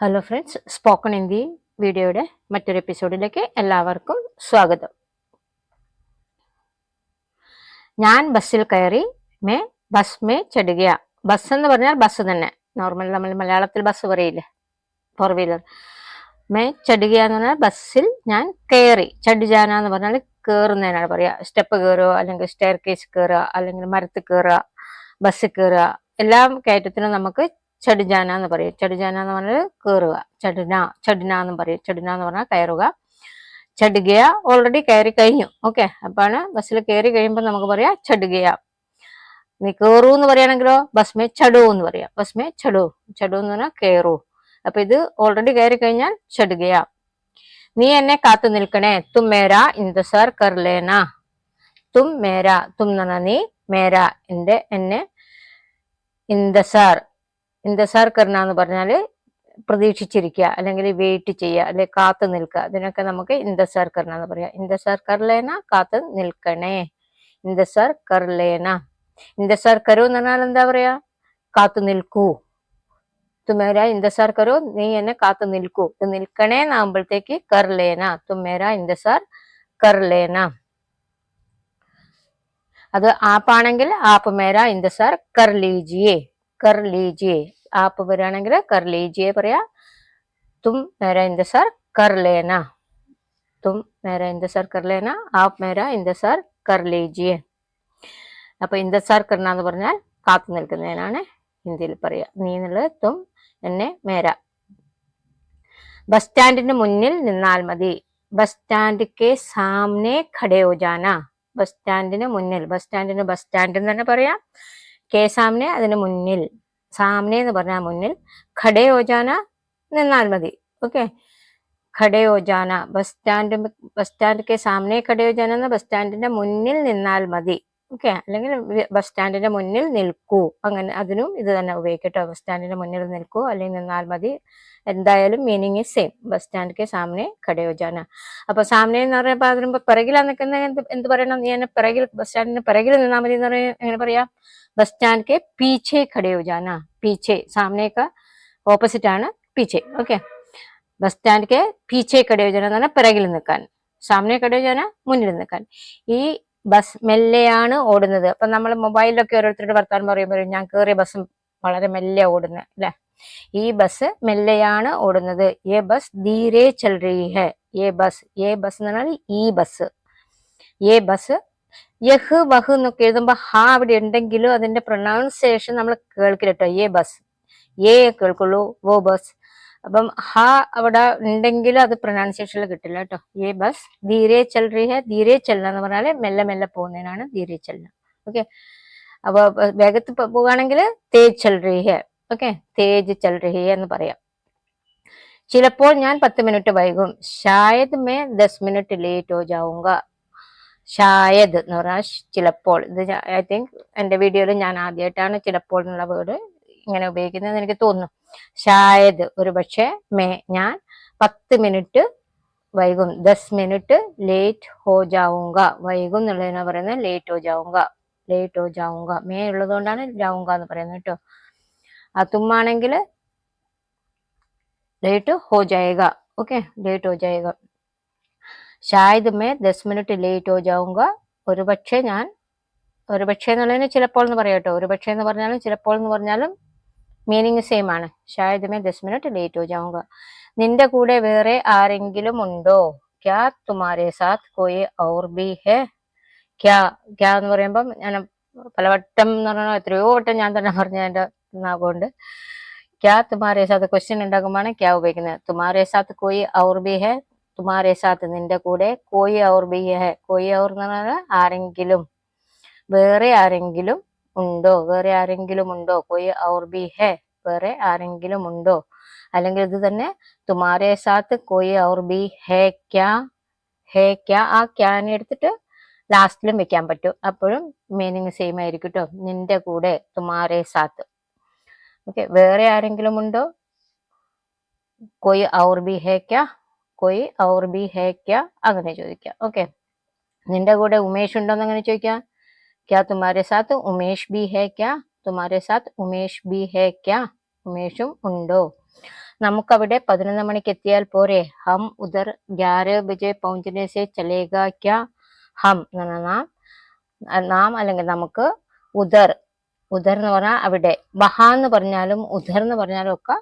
Hello friends spoken Hindi വീഡിയോയുടെ മറ്റൊരു എപ്പിസോഡിലേക്ക് എല്ലാവർക്കും സ്വാഗതം. ഞാൻ ബസ്സിൽ കയറി മേ ബസ് മേ ചടുകയ. ബസ് എന്ന് പറഞ്ഞാൽ ബസ് തന്നെ. നോർമൽ നമ്മൾ മലയാളത്തിൽ ബസ് പറയില്ലേ? ഫോർ വീലർ മേ ചടുകയ എന്ന് പറഞ്ഞാൽ ബസ്സിൽ ഞാൻ കയറി. ചടുജാന എന്ന് പറഞ്ഞാൽ കയറുന്നതിനാണ് പറയുക സ്റ്റെപ്പ് കയറുക അല്ലെങ്കിൽ സ്റ്റെയർ കേസ് കയറുക അല്ലെങ്കിൽ മരത്ത് കയറുക ബസ് കയറുക എല്ലാം കയറ്റത്തിനും നമുക്ക് ചടുജാന എന്ന് പറയും. ചടുജാന എന്ന് പറഞ്ഞാൽ കയറുക ചടുന ചടുന എന്ന് പറയും. ചടുന എന്ന് പറഞ്ഞാൽ കയറുക. ചടുകയ ഓൾറെഡി കയറി കഴിഞ്ഞു. ഓക്കെ അപ്പാണ് ബസ്സിൽ കയറി കഴിയുമ്പോൾ നമുക്ക് പറയാം ചടുകയ. നീ കയറൂ എന്ന് പറയുകയാണെങ്കിലോ ബസ്മേ ചടു എന്ന് പറയാം. ബസ്മേ ചടു. ചടു എന്ന് പറഞ്ഞാൽ കയറൂ അപ്പൊ ഇത് ഓൾറെഡി കയറി കഴിഞ്ഞാൽ ചടുകയ. നീ എന്നെ കാത്തു നിൽക്കണേ. തും മേര ഇന്തസാർ കർലേന. തും മേര. തും നീ മേര. എന്റെ എന്നെ ഇന്ദസാർ ഇന്ദസാർ കർണ എന്ന് പറഞ്ഞാൽ പ്രതീക്ഷിച്ചിരിക്കുക അല്ലെങ്കിൽ വെയിറ്റ് ചെയ്യുക അല്ലെങ്കിൽ കാത്തു നിൽക്കുക അതിനൊക്കെ നമുക്ക് ഇന്ദസാർ കർണ എന്ന് പറയാം. ഇന്ദസാർ കർലേന കാത്തു നിൽക്കണേ. ഇന്ദസാർ കർലേന ഇന്ദസാർ കരു എന്ന് പറഞ്ഞാൽ എന്താ പറയാ? കാത്തു നിൽക്കൂ. തുമേര ഇന്ദസാർ കരു നീ എന്നെ കാത്തു നിൽക്കൂ. ഇത് നിൽക്കണേ എന്നാകുമ്പോഴത്തേക്ക് കർലേന തുമേര ഇന്ദസാർ കർലേന അത് ആപ്പാണെങ്കിൽ ആപ്പ് മേര ലീജിയേ കർ ലീജിയേ ആപ്പ് വരികയാണെങ്കിൽ കർ ലീജിയേ പറയാ തും മേര ഇന്ദസാർ കർ ലേന തും മേര ഇന്ദസാർ കർ ലേന ആപ്പ് മേര ഇന്ദസാർ കർ ലീജിയേ അപ്പൊ ഇന്ദസാർ കർണ എന്ന് പറഞ്ഞാൽ കാത്തു നിൽക്കുന്നതിനാണ് ഹിന്ദിയിൽ പറയാ നീ എന്നുള്ളത് തും എന്നെ മേര ബസ് സ്റ്റാൻഡിന് മുന്നിൽ നിന്നാൽ മതി ബസ് സ്റ്റാൻഡ് കെ സാമനെ ഖടയോജാന ബസ് സ്റ്റാൻഡിന് മുന്നിൽ ബസ് സ്റ്റാൻഡിന് ബസ് സ്റ്റാൻഡ് എന്ന് തന്നെ പറയാം കെ സാമനെ അതിന് മുന്നിൽ സാമനെ എന്ന് പറഞ്ഞാൽ മുന്നിൽ ഖടേ ഓജാന നിന്നാൽ മതി. ഓക്കെ? ഖടേ ഓജാന ബസ് സ്റ്റാൻഡ് ബസ് സ്റ്റാൻഡ് കെ സാമനെ ഖടേ ഓജാന എന്ന ബസ് സ്റ്റാൻഡിന്റെ മുന്നിൽ നിന്നാൽ മതി. ഓക്കെ. അല്ലെങ്കിൽ ബസ് സ്റ്റാൻഡിന്റെ മുന്നിൽ നിൽക്കൂ. അങ്ങനെ അതിനും ഇത് തന്നെ ഉപയോഗിക്കട്ടോ. ബസ് സ്റ്റാൻഡിന്റെ മുന്നിൽ നിൽക്കൂ. അല്ലെങ്കിൽ നിന്നാൽ മതി. എന്തായാലും മീനിങ് സെയിം ബസ് സ്റ്റാൻഡിക്ക് സാമനെ കടയോജാന. അപ്പൊ സാമനെ എന്ന് പറയുമ്പോ അതിന് പിറകിലാ നിൽക്കുന്ന എന്ത് എന്ത് പറയണം? നീ എന്നെ പിറകിൽ ബസ് സ്റ്റാൻഡിന് പിറകിൽ നിന്നാൽ മതി എന്ന് പറയാൻ എങ്ങനെ പറയാം? ബസ് സ്റ്റാൻഡ് പീച്ചേ കടയോജാന. പീച്ചേ. സാമനേക്ക് ഓപ്പോസിറ്റ് ആണ് പീച്ചേ. ഓക്കെ. ബസ് സ്റ്റാൻഡ് പീച്ചേ ഖടയോജന എന്ന് പറഞ്ഞാൽ പിറകിൽ നിൽക്കാൻ. സാമനെ കടയോജാന മുന്നിൽ നിൽക്കാൻ. ഈ ബസ് മെല്ലെയാണ് ഓടുന്നത്. അപ്പൊ നമ്മൾ മൊബൈലിലൊക്കെ ഓരോരുത്തരുടെ വർത്താനം പറയുമ്പോൾ ഞാൻ കയറിയ ബസ് വളരെ മെല്ലെ ഓടുന്നത് അല്ലെ? ഈ ബസ് മെല്ലെയാണ് ഓടുന്നത്. ഏ ബസ് ധീരെ ചൽ ഹെ ഏ ബസ് ഏ ബസ് എന്ന് പറഞ്ഞാൽ ഈ ബസ്. ഏ ബസ് യഹ് വഹ് എന്നൊക്കെ എഴുതുമ്പോ ഹാ അവിടെ ഉണ്ടെങ്കിലും അതിന്റെ പ്രൊണൗൺസിയേഷൻ നമ്മൾ കേൾക്കില്ല കേട്ടോ ഏ ബസ് ഏ കേൾക്കുള്ളൂ വോ ബസ്. അപ്പം ഹ അവിടെ ഉണ്ടെങ്കിൽ അത് പ്രൊനൗൺസിയേഷനിൽ കിട്ടില്ല കേട്ടോ. ഏ ബസ് ധീരെ ചൽ ഹെ ധീരെ ചെല്ലണം എന്ന് പറഞ്ഞാൽ മെല്ലെ മെല്ലെ പോകുന്നതിനാണ് ധീരെ ചെല്ലണം ഓക്കെ? അപ്പൊ വേഗത്തിൽ പോവുകയാണെങ്കിൽ തേജ് ചൽ ഹെ ഓക്കെ? തേജ് ചൽ ഹെ എന്ന് പറയാം. ചിലപ്പോൾ ഞാൻ പത്ത് മിനിറ്റ് വൈകും. ഷായത് മേ ദസ് മിനിറ്റ് ലേറ്റ് ഹോ ജാവുങ്ക. ഷായത് എന്ന് പറഞ്ഞാൽ ചിലപ്പോൾ. ഇത് ഐ തിങ്ക് എന്റെ വീഡിയോയിൽ ഞാൻ ആദ്യമായിട്ടാണ് ചിലപ്പോൾ എന്നുള്ള വേർഡ് ഇങ്ങനെ ഉപയോഗിക്കുന്നത് എനിക്ക് തോന്നുന്നു. ഷായത് ഒരു പക്ഷേ മേ ഞാൻ പത്ത് മിനിറ്റ് വൈകും ദസ് മിനിറ്റ് ലേറ്റ് ഹോ ജാവുങ്ക വൈകും എന്നുള്ളതിനാ പറയുന്നത് ലേറ്റ് ഹോ ജാവുങ്ക ലേറ്റ് ഹോ ജാവുങ്ക മേ ഉള്ളതുകൊണ്ടാണ് ജാവുങ്ക എന്ന് പറയുന്നത് കേട്ടോ. ആ തുമ്മാണെങ്കിൽ ലേറ്റ് ഹോ ജായക ഓക്കെ ലേറ്റ് ഹോ ജായക ഷായത് മേ ദസ് മിനിറ്റ് ലേറ്റ് ഹോ ജാവുങ്ക ഒരു പക്ഷേ ഞാൻ ഒരുപക്ഷേ എന്നുള്ളതിന് ചിലപ്പോൾ എന്ന് പറയാം കേട്ടോ ഒരുപക്ഷെ എന്ന് പറഞ്ഞാലും ചിലപ്പോൾ എന്ന് പറഞ്ഞാലും മീനിങ് സെയിം ആണ്. ഷായദ് മേ ദസ് മിനിറ്റ് ലേറ്റ് ഹോ ജാവുക നിന്റെ കൂടെ വേറെ ആരെങ്കിലും ഉണ്ടോ? ക്യാ തുമാരെ സാത്ത് കോയി ഔർ ബി ഹെ? ക്യാ ക്യാ എന്ന് പറയുമ്പം ഞാൻ പലവട്ടം എന്ന് പറഞ്ഞാൽ എത്രയോ വട്ടം ഞാൻ തന്നെ പറഞ്ഞ എന്റെ നാഗോണ്ട് ക്യാ തുമാരെ സാത്ത് ക്വസ്റ്റ്യൻ ഉണ്ടാക്കുമ്പോഴാണ് ക്യാ ഉപയോഗിക്കുന്നത്. തുമാരെ സാത്ത് കോയി ഔർ ബി ഹെ? തുമാരെ സാത്ത് നിന്റെ കൂടെ കോയി our B he? Koi our എന്ന് പറഞ്ഞാൽ ആരെങ്കിലും വേറെ ആരെങ്കിലും ഉണ്ടോ? വേറെ ആരെങ്കിലും ഉണ്ടോ? കോയി ഔർ ബി ഹെ വേറെ ആരെങ്കിലും ഉണ്ടോ? അല്ലെങ്കിൽ ഇത് തന്നെ തുമാരെ സാത്ത് കോയി ഔർ ബി ഹേ ക്യാ ഹേ ക്യാ ആ ക്യാനെ എടുത്തിട്ട് ലാസ്റ്റിലും വെക്കാൻ പറ്റും. അപ്പോഴും മീനിങ് സെയിം ആയിരിക്കും കേട്ടോ നിന്റെ കൂടെ തുമാരെ സാത്ത്. ഓക്കെ വേറെ ആരെങ്കിലും ഉണ്ടോ? കോയി ഔർ ബി ഹേ ക്യാ കോയി ഔർ ബി ഹേ ക്യാ അങ്ങനെ ചോദിക്കാം. ഓക്കെ നിന്റെ കൂടെ ഉമേഷ് ഉണ്ടോ എന്ന് അങ്ങനെ ചോദിക്കാം? ക്യാ तुम्हारे साथ उमेश भी है क्या? തുമാരെ സാത്ത് ഉമേഷ് ബി ഹേ ക്യാ ഉമേഷും ഉണ്ടോ നമുക്കവിടെ പതിനൊന്ന് മണിക്ക് എത്തിയാൽ പോരെ. ഹം ഉദർ ഗ്യാര ബജെ പൗഞ്ചനെ സെ ചലേഗ ക്യാ? ഹം എന്ന് നാം നാം അല്ലെങ്കിൽ നമുക്ക് ഉദർ ഉദർ എന്ന് പറഞ്ഞാൽ അവിടെ. വഹ എന്ന് പറഞ്ഞാലും ഉദർ എന്ന് പറഞ്ഞാലും ഒക്കെ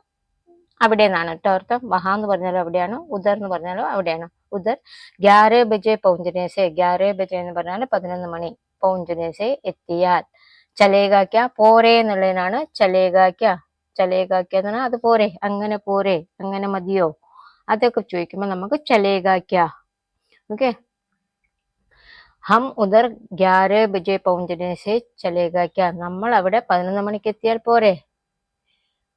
അവിടെ നിന്നാണ് കേട്ടോ അർത്ഥം? വഹ എന്ന് പറഞ്ഞാലും അവിടെയാണ് ഉദർ എന്ന് പറഞ്ഞാലും അവിടെയാണ്. ഉദർ ഗ്യാര ബജെ പൗഞ്ചനേസെ ഗ്യാര ബജെ എന്ന് പറഞ്ഞാൽ പതിനൊന്ന് മണി. പൗഞ്ചനേസെ എത്തിയാൽ. ചലേകാക്ക പോരെ എന്നുള്ളതിനാണ് ചലേകാക്ക ചലേകാക്ക എന്ന് പറഞ്ഞാൽ അത് പോരെ അങ്ങനെ പോരെ അങ്ങനെ മതിയോ? അതൊക്കെ ചോദിക്കുമ്പോൾ നമുക്ക് ചലേകാക്ക ഓക്കെ? ഹം ഉദർ ഗ്യാറ് ബജെ പൗഞ്ചനേസെ ചലേകാക്ക നമ്മൾ അവിടെ പതിനൊന്ന് മണിക്ക് എത്തിയാൽ പോരെ.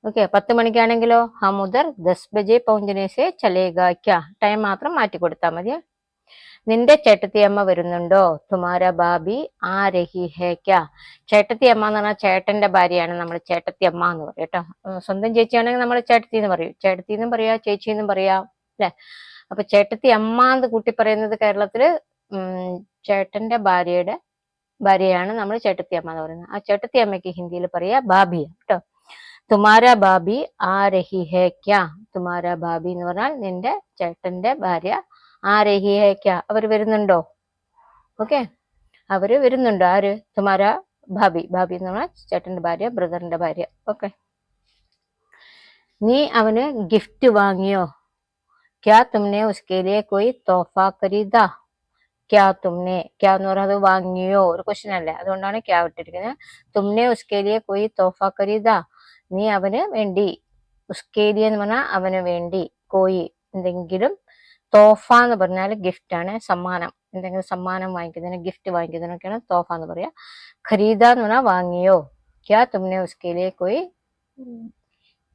ഓക്കെ പത്ത് മണിക്കാണെങ്കിലോ? ഹം ഉദർ ദസ് ബജെ പൗഞ്ചനേസെ ചലേകാക്ക ടൈം മാത്രം മാറ്റി കൊടുത്താൽ മതി നിന്റെ ചേട്ടത്തിയമ്മ വരുന്നുണ്ടോ? തുമാര ബാബി ആ രഹി ഹേ ക്യാ ചേട്ടത്തി അമ്മ എന്ന് പറഞ്ഞാൽ ചേട്ടന്റെ ഭാര്യയാണ് നമ്മൾ ചേട്ടത്തിയമ്മ എന്ന് പറയും കേട്ടോ. സ്വന്തം ചേച്ചിയാണെങ്കിൽ നമ്മൾ ചേട്ടത്തി എന്ന് പറയും. ചേട്ടത്തി എന്നും പറയാ ചേച്ചി എന്നും പറയാം അല്ലെ? അപ്പൊ ചേട്ടത്തി അമ്മ എന്ന് കൂട്ടി പറയുന്നത് കേരളത്തിൽ ചേട്ടന്റെ ഭാര്യയുടെ ഭാര്യയാണ് നമ്മൾ ചേട്ടത്തി അമ്മ എന്ന് പറയുന്നത്. ആ ചേട്ടത്തി അമ്മയ്ക്ക് ഹിന്ദിയിൽ പറയാ ബാബി കേട്ടോ. തുമാര ബാബി ആ രഹി ഹേ തുമാര ബാബി എന്ന് പറഞ്ഞാൽ നിന്റെ ചേട്ടന്റെ ഭാര്യ ആ രഹി ഹേ ക്യാ അവർ വരുന്നുണ്ടോ? ഓക്കെ. അവർ വരുന്നുണ്ടോ. ആര്? തുമാര ഭാബി. ഭാബി എന്ന് പറഞ്ഞാൽ ചേട്ടന്റെ ഭാര്യ ബ്രദറിന്റെ ഭാര്യ. ഓക്കെ. നീ അവന് ഗിഫ്റ്റ് വാങ്ങിയോ? ക്യാ തുമ്നെ ഉസ്കെ ലിയെ കോയി തോഫ ഖരീദാ? ക്യാ തുമ്നെ. ക്യാ എന്ന് പറയുന്നത് വാങ്ങിയോ? ഒരു ക്വസ്റ്റ്യൻ അല്ലേ? അതുകൊണ്ടാണ് ക്യാ വിട്ടിരിക്കുന്നത്. തുമ്നെ ഉസ്കെ ലിയെ കോയി തോഫ ഖരീദാ? നീ അവന് വേണ്ടി. ഉസ്കേലിയെന്ന് പറഞ്ഞാൽ അവന് വേണ്ടി കോയി. എന്തെങ്കിലും തോഫ എന്ന് പറഞ്ഞാൽ ഗിഫ്റ്റ് ആണ് സമ്മാനം. എന്തെങ്കിലും സമ്മാനം വാങ്ങിക്കുന്നതിന് ഗിഫ്റ്റ് വാങ്ങിക്കുന്നതിനൊക്കെയാണ് തോഫ എന്ന് പറയാ. ഖരീദ എന്ന് പറഞ്ഞാൽ വാങ്ങിയോ? ക്യാ തുമ്നെ ഉസ്കയിലേ പോയി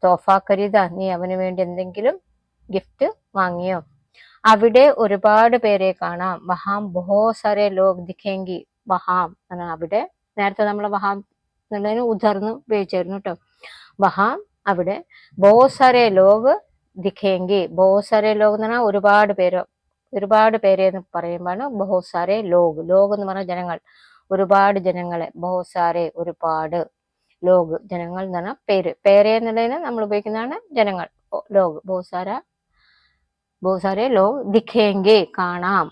തോഫ ഖരീദ. നീ അവന് വേണ്ടി എന്തെങ്കിലും ഗിഫ്റ്റ് വാങ്ങിയോ? അവിടെ ഒരുപാട് പേരെ കാണാം. വഹാം ബഹോ സാരെ ലോക് ദിഖേങ്കി വഹാം എന്നാണ് അവിടെ. നേരത്തെ നമ്മൾ വഹാം എന്നുള്ളതിന് ഉദർന്ന് ഉപയോഗിച്ചായിരുന്നു കേട്ടോ വഹാം അവിടെ ബഹോ സാരെ ലോക് ദിഖേങ്കി ബഹോ സാരെ ലോക് എന്ന് പറഞ്ഞാൽ ഒരുപാട് പേര് ഒരുപാട് പേരെ എന്ന് പറയുമ്പോഴാണ് ബഹോ സാരെ ലോക് ലോക് എന്ന് പറഞ്ഞ ജനങ്ങൾ ഒരുപാട് ജനങ്ങളെ ബഹോ സാരെ ഒരുപാട് ലോക് ജനങ്ങൾ എന്ന് പറഞ്ഞാൽ പേര്। പേര് എന്നുള്ളതിന് നമ്മൾ ഉപയോഗിക്കുന്നതാണ് ജനങ്ങൾ ലോക് ബഹുസാര ബഹുസാരെ ലോക് ദിഖേങ്കി കാണാം।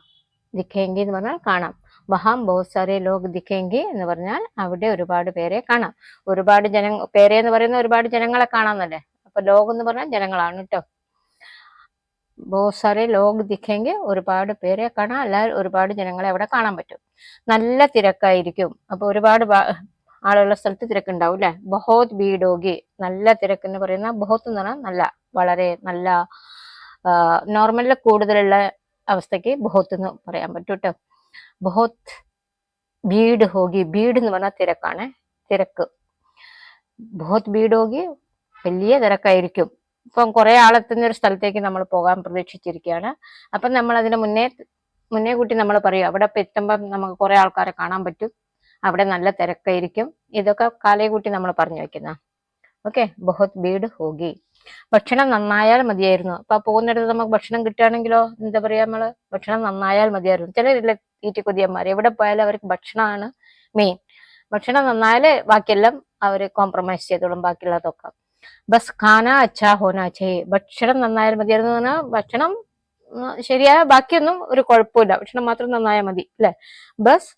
ദിഖേങ്കി എന്ന് പറഞ്ഞാൽ കാണാം। വഹാം ബഹുസാരെ ലോക് ദിഖേങ്കി എന്ന് പറഞ്ഞാൽ അവിടെ ഒരുപാട് പേരെ കാണാം। ഒരുപാട് ജന പേരെ എന്ന് പറയുന്ന ഒരുപാട് ജനങ്ങളെ കാണാമെന്നല്ലേ അപ്പൊ ലോക് എന്ന് പറഞ്ഞാൽ ജനങ്ങളാണ് കേട്ടോ ബഹുസാരെ ലോക് ദിക്കെങ്കിൽ ഒരുപാട് പേരെ കാണാം. അല്ലാതെ ഒരുപാട് ജനങ്ങളെ അവിടെ കാണാൻ പറ്റും. നല്ല തിരക്കായിരിക്കും. അപ്പൊ ഒരുപാട് ആളുള്ള സ്ഥലത്ത് തിരക്കുണ്ടാവും അല്ലെ ബഹോത് ബീഡോഗി നല്ല തിരക്ക് എന്ന് പറയുന്ന ബഹോത്ത് എന്ന് പറഞ്ഞാൽ നല്ല വളരെ നല്ല നോർമലിൽ കൂടുതലുള്ള അവസ്ഥയ്ക്ക് ബഹോത്ത് എന്ന് പറയാൻ പറ്റും കേട്ടോ ബഹോത് ഭീഡ് ഹോഗി ഭീഡ് എന്ന് പറഞ്ഞാൽ തിരക്കാണ്. തിരക്ക്. ബഹോത് ഭീഡ് ഹോഗി വലിയ തിരക്കായിരിക്കും. ഇപ്പം കുറെ ആളെത്തുന്ന ഒരു സ്ഥലത്തേക്ക് നമ്മൾ പോകാൻ പ്രതീക്ഷിച്ചിരിക്കുകയാണ്. അപ്പം നമ്മൾ അതിന് മുന്നേ മുന്നേ കൂട്ടി നമ്മൾ പറയും അവിടെ ഇപ്പം എത്തുമ്പം നമുക്ക് കുറെ ആൾക്കാരെ കാണാൻ പറ്റും. അവിടെ നല്ല തിരക്കായിരിക്കും. ഇതൊക്കെ കാലയെ കൂട്ടി നമ്മൾ പറഞ്ഞു വെക്കുന്ന ഓക്കെ? ബഹുത് ഭീഡ് ഹോഗി. ഭക്ഷണം നന്നായാൽ മതിയായിരുന്നു. അപ്പൊ പോകുന്നിടത്ത് നമുക്ക് ഭക്ഷണം കിട്ടുകയാണെങ്കിലോ? എന്താ പറയാ നമ്മൾ ഭക്ഷണം നന്നായാൽ മതിയായിരുന്നു. ചിലരില്ല കൊതിയന്മാർ എവിടെ പോയാലും അവർക്ക് ഭക്ഷണമാണ് മെയിൻ. ഭക്ഷണം നന്നായാലേ ബാക്കിയെല്ലാം അവർ കോംപ്രമൈസ് ചെയ്തോളും. ബാക്കിയുള്ളതൊക്കെ. ബസ് ഖാന അച്ഛാ ഹോനാ ചേ ഭക്ഷണം നന്നായാൽ മതിയായിരുന്നു പറഞ്ഞാൽ ഭക്ഷണം ശരിയായ ബാക്കിയൊന്നും ഒരു കുഴപ്പമില്ല. ഭക്ഷണം മാത്രം നന്നായാൽ മതി അല്ലെ? ബസ്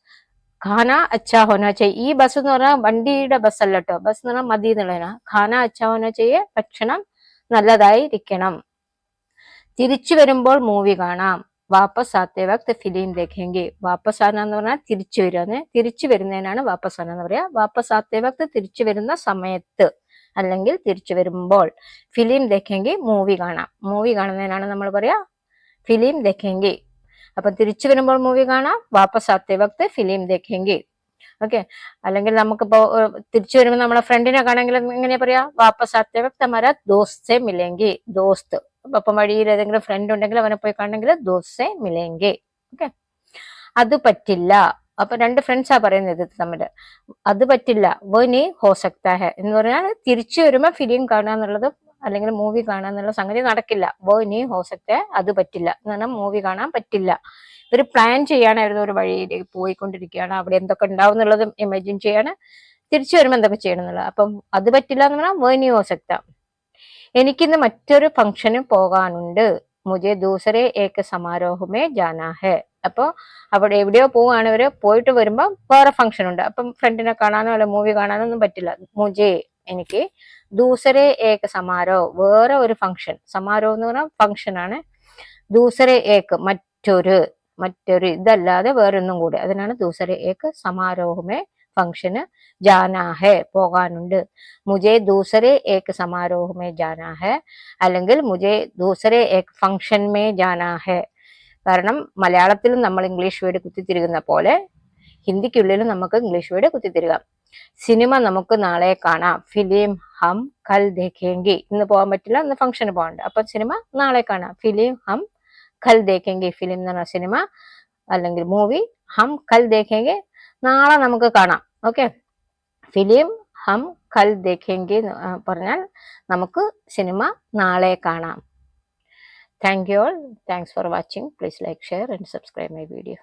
ഖാന അച്ഛാ ഹോനാ ചേ ഈ ബസ് എന്ന് പറഞ്ഞാൽ വണ്ടിയുടെ ബസ് അല്ല കേട്ടോ. ബസ് എന്ന് പറഞ്ഞാൽ മതി എന്നുള്ളതിനാ. ഖാന അച്ഛാ ഹോനാ ചെയ്യേ ഭക്ഷണം നല്ലതായിരിക്കണം. തിരിച്ചു വരുമ്പോൾ മൂവി കാണാം. വാപ്പസ് ആത്തെ വക്ത് ഫിലിം ദേഖെങ്കി വാപ്പസ് ആന എന്ന് പറഞ്ഞാൽ തിരിച്ചു വരിക തിരിച്ചു വരുന്നതിനാണ് വാപ്പസ് ആന എന്ന് പറയാ. വാപ്പസ് ആത്തെ വക്ത് തിരിച്ചു വരുന്ന സമയത്ത്. അല്ലെങ്കിൽ തിരിച്ചു വരുമ്പോൾ. ഫിലിം ദേഖെങ്കി മൂവി കാണാം. മൂവി കാണുന്നതിനാണ് നമ്മൾ പറയാ ഫിലിം ദേഖെങ്കി. അപ്പൊ തിരിച്ചു വരുമ്പോൾ മൂവി കാണാം. വാപ്പസ് ആത്തെ വക്ത് ഫിലിം ദേഖെങ്കി. ഓക്കെ? അല്ലെങ്കിൽ നമുക്കിപ്പോ തിരിച്ചു വരുമ്പോൾ നമ്മളെ ഫ്രണ്ടിനെ കാണെങ്കിൽ എങ്ങനെയാ പറയാ? വാപ്പസ് ആത്തെ വക്ത് ഹമാരാ ദോസ്തേ മിലെങ്കി. ദോസ്ത്. അപ്പം വഴിയിൽ ഏതെങ്കിലും ഫ്രണ്ട് ഉണ്ടെങ്കിൽ അവനെ പോയി കാണണമെങ്കിൽ ദോസ്തേ മിലെങ്കി. ഓക്കെ? അത് പറ്റില്ല. അപ്പൊ രണ്ട് ഫ്രണ്ട്സാ പറയുന്നത് തമ്മിൽ അത് പറ്റില്ല. വനി നീ ഹോ സക്താ എന്ന് പറഞ്ഞാൽ തിരിച്ചു വരുമ്പോ ഫിലിം കാണുക എന്നുള്ളത് അല്ലെങ്കിൽ മൂവി കാണുക എന്നുള്ള സംഗതി നടക്കില്ല. വനി ഹോസക്ത അത് പറ്റില്ല എന്ന് പറഞ്ഞാൽ മൂവി കാണാൻ പറ്റില്ല. ഇവർ പ്ലാൻ ചെയ്യാനായിരുന്നു ഒരു വഴിയിലേക്ക് പോയിക്കൊണ്ടിരിക്കുകയാണ്. അവിടെ എന്തൊക്കെ ഉണ്ടാവും എന്നുള്ളതും ഇമാജിൻ ചെയ്യാണ്. തിരിച്ചു വരുമ്പോൾ എന്തൊക്കെ ചെയ്യണം എന്നുള്ളത് അപ്പം അത് പറ്റില്ല എന്ന് പറഞ്ഞാൽ വനി ഹോസക്ത എനിക്കിന്ന് മറ്റൊരു ഫംഗ്ഷന് പോകാനുണ്ട്. മുജെ ദൂസരെ ഏക്ക് സമാരോഹമേ ജാനാ ഹെ. അപ്പൊ അവിടെ എവിടെയോ പോവാണ് ഇവർ. പോയിട്ട് വരുമ്പോൾ വേറെ ഫംഗ്ഷൻ ഉണ്ട്. അപ്പം ഫ്രണ്ടിനെ കാണാനോ അല്ല മൂവി കാണാനോ ഒന്നും പറ്റില്ല. മുജെ എനിക്ക് ദൂസരെ ഏക്ക് സമാരോ വേറെ ഒരു ഫംഗ്ഷൻ സമാരോ എന്ന് പറഞ്ഞാൽ ഫംഗ്ഷൻ ആണ് ദൂസരെ ഏക്ക് മറ്റൊരു മറ്റൊരു ഇതല്ലാതെ വേറൊന്നും കൂടി. അതിനാണ് ദൂസരെ ഏക്ക് സമാരോഹമേ ഫംഗ്ഷന് ജാനാ ഹെ പോകാനുണ്ട്. മുജെ ദൂസരെ ഏക്ക് സമാരോഹമേ ജാനാ ഹെ അല്ലെങ്കിൽ മുജെ ദൂസരെ ഏക്ക് ഫംഗ്ഷൻ മേ ജാനാ ഹെ കാരണം മലയാളത്തിലും നമ്മൾ ഇംഗ്ലീഷ് വേർഡ് കുത്തിത്തിരുകുന്ന പോലെ ഹിന്ദിക്കുള്ളിലും നമുക്ക് ഇംഗ്ലീഷ് വേർഡ് കുത്തിത്തിരുകാം സിനിമ നമുക്ക് നാളെ കാണാം. ഫിലിം ഹം കൽ ദേഖേങ്കി. ഇന്ന് പോകാൻ പറ്റില്ല ഇന്ന് ഫംഗ്ഷന് പോകണ്ട അപ്പൊ സിനിമ നാളെ കാണാം. ഫിലിം ഹം കൽ ദേഖേങ്കി. ഫിലിം എന്ന് പറഞ്ഞ സിനിമ അല്ലെങ്കിൽ മൂവി ഹം കൽ ദേഖേങ്കി നാളെ നമുക്ക് കാണാം. ഓക്കെ ഫിലിം ഹം കൽ ദേഖെങ്കി പറഞ്ഞാൽ നമുക്ക് സിനിമ നാളെ കാണാം. Thank you all thanks for watching please like share and subscribe my video